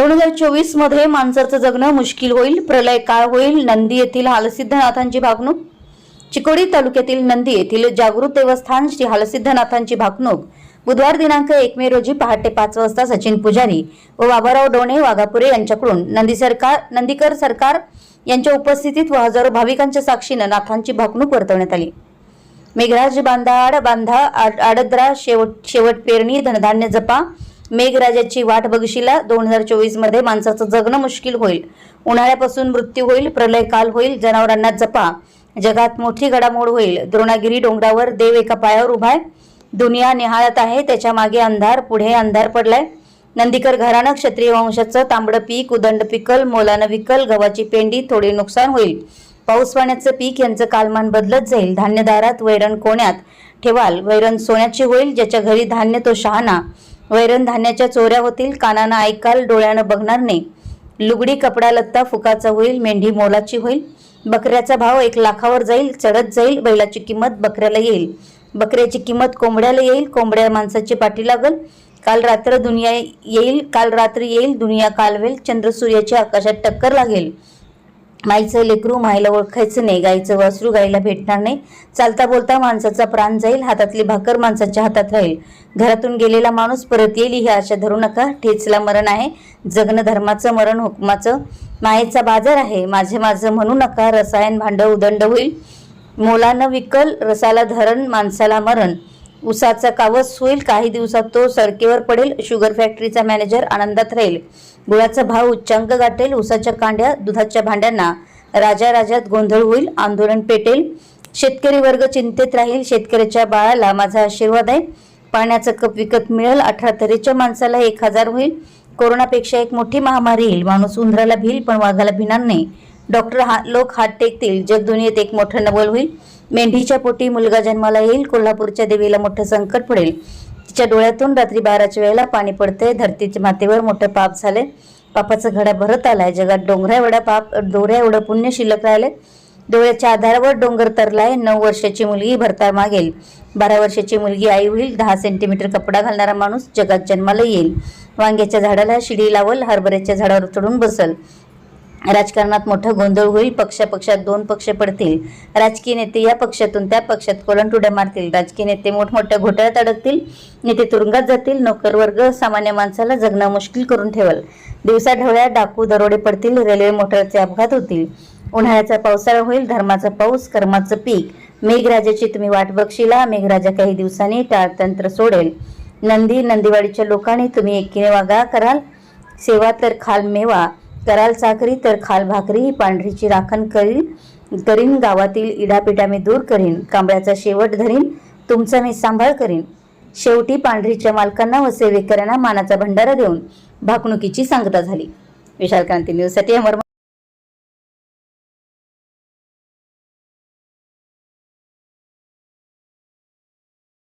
दोन हजार चोवीसमध्ये माणसाचं जगणं मुश्किल होईल प्रलय काळ होईल. नंदी येथील हालसिद्धनाथांची भागणूक. चिकोडी तालुक्यातील नंदी येथील जागृत देवस्थान श्री हालसिद्धनाथांची भागणूक. बुधवार दिनांक एक मे रोजी पहाटे पाच वाजता सचिन पुजारी व बाबाराव डोणे वाघापुरे यांच्याकडून नंदी सरकार नंदीकर सरकार यांच्या उपस्थितीत व हजारो भाविकांच्या साक्षीनं नाथांची भागणूक वर्तवण्यात आली. मेघराज बांधाड बांधा आड- आडद्रा शेवट शेवट पेरणी धनधान्य जपा मेघराजाची वाट बघशिला दोन हजार चोवीसमध्ये माणसाचं जगणं मुश्किल होईल. उन्हाळ्यापासून मृत्यू होईल प्रलय काल होईल जनावरांना जपा. जगात मोठी घडामोड होईल. द्रोणागिरी डोंगरावर देव एका पायावर उभाय दुनिया निहाळत आहे त्याच्यामागे अंधार पुढे अंधार पडलाय. नंदीकर घराणं क्षत्रिय वंशाचं तांबडं पीक उदंड पिकल मोलानं विकल गव्हाची पेंडी थोडी नुकसान होईल. पाऊस पाण्याचं पीक यांचं कालमान बदलत जाईल. धान्यदारात वैरण कोण्यात ठेवाल. वैरण सोन्याची होईल ज्याच्या घरी धान्य तो शहाणा. वैरण धान्याच्या चोऱ्या होतील कानानं ऐकाल डोळ्यानं बघणार नाही. लुगडी कपडा लत्ता फुकाचा होईल मेंढी मोलाची होईल. बकऱ्याचा भाव एक लाखावर जाईल चढत जाईल बैलाची किंमत बकऱ्याला येईल. बकऱ्याची किंमत कोंबड्याला येईल कोंबड्या माणसाची पाठी लागल. काल रात्र दुनिया येईल काल रात्री येईल दुनिया कालवेल चंद्र सूर्याच्या आकाशात टक्कर लागेल. माईचं लेकरू माईला ओळखायचं नाही गाईचं वासरू गाईला भेटणार नाही. चालता बोलता माणसाचा प्राण जाईल हातातली भाकर माणसाच्या हातात राहील. घरातून गेलेला माणूस परत येईल ही आशा धरू नका. ठेचला मरण आहे. जगणं धर्माचं मरण हुकमाचं. मायेचा बाजार आहे. माझे माझं म्हणू नका. रसायन भांड उदंड होईल. मोलानं विकल रसाला धरण माणसाला मरण. उसाचा कावस होईल काही दिवसात तो सडकेवर पडेल. शुगर फॅक्टरीचा मॅनेजर आनंदात राहील. गुळाचा भाव उच्चांक गाठेल. उसाच्या कांड्या दुधाच्या भांड्यांना राजा राजात गोंधळ होईल आंदोलन पेटेल. शेतकरी वर्ग चिंतेत राहील. शेतकऱ्याच्या बाळाला माझा आशीर्वाद आहे. पाण्याचा कप विकत मिळेल. अठरा तऱ्हेच्या माणसाला एक हजार होईल. कोरोनापेक्षा एक मोठी महामारी येईल. माणूस उंदराला भिल पण वाघाला भिणार नाही. डॉक्टर हा लोक हात टेकतील. जग दुनियेत एक मोठं नवल होईल. मेंढीच्या पोटी मुलगा जन्माला येईल कोल्हापूरच्या देवीला मोठं संकट पडेल. तिच्या डोळ्यातून रात्री बाराच्या वेळेला पाणी पडते धरतीच्या मातेवर मोठं पाप झाले. पापाचा घडा भरत आलाय जगात डोंगरा एवढा पाप डोऱ्या एवढं पुण्य शिल्लक राहिले. डोळ्याच्या आधारावर डोंगर तरलाय नऊ वर्षाची मुलगी भरता मागेल. बारा वर्षाची मुलगी आई होईल दहा सेंटीमीटर कपडा घालणारा माणूस जगात जन्माला येईल. वांग्याच्या झाडाला शिडी लावल हरभऱ्याच्या झाडावर चढून बसल. राजकारणात मोठा गोंधळ होईल पक्षापक्षात दोन पक्ष पडतील. राजकीय नेते या पक्षातून त्या पक्षात कोलंटुड्या मारतील. राजकीय नेते मोठमोठ्या घोटाळ्यात अडकतील नेते तुरुंगात जातील नोकर वर्ग सामान्य माणसाला जगणं मुश्किल करून ठेवल. दिवसाढवळ्या डाकू दरोडे पडतील रेल्वे मोटरचे अपघात होतील. उन्हाळ्याचा पावसाळा होईल धर्माचा पाऊस कर्माचं पीक. मेघराजाची तुम्ही वाट बघशिला मेघराजा काही दिवसांनी टाळतंत्र सोडेल. नंदी नंदीवाडीच्या लोकांनी तुम्ही एकीने वागा कराल. सेवा तर खाल मेवा. कराल चाकरी तर खाल भाकरी पांढरीची राखण करीन. करीन गावातील इडापिटा मी दूर करीन. कांबळ्याचा शेवट धरीन. तुमचा मी सांभाळ करीन. शेवटी पांढरीच्या मालकांना व सेवेकऱ्यांना मानाचा भंडारा देऊन भाकणुकीची सांगता झाली. विशाल क्रांती न्यूजसाठी अमर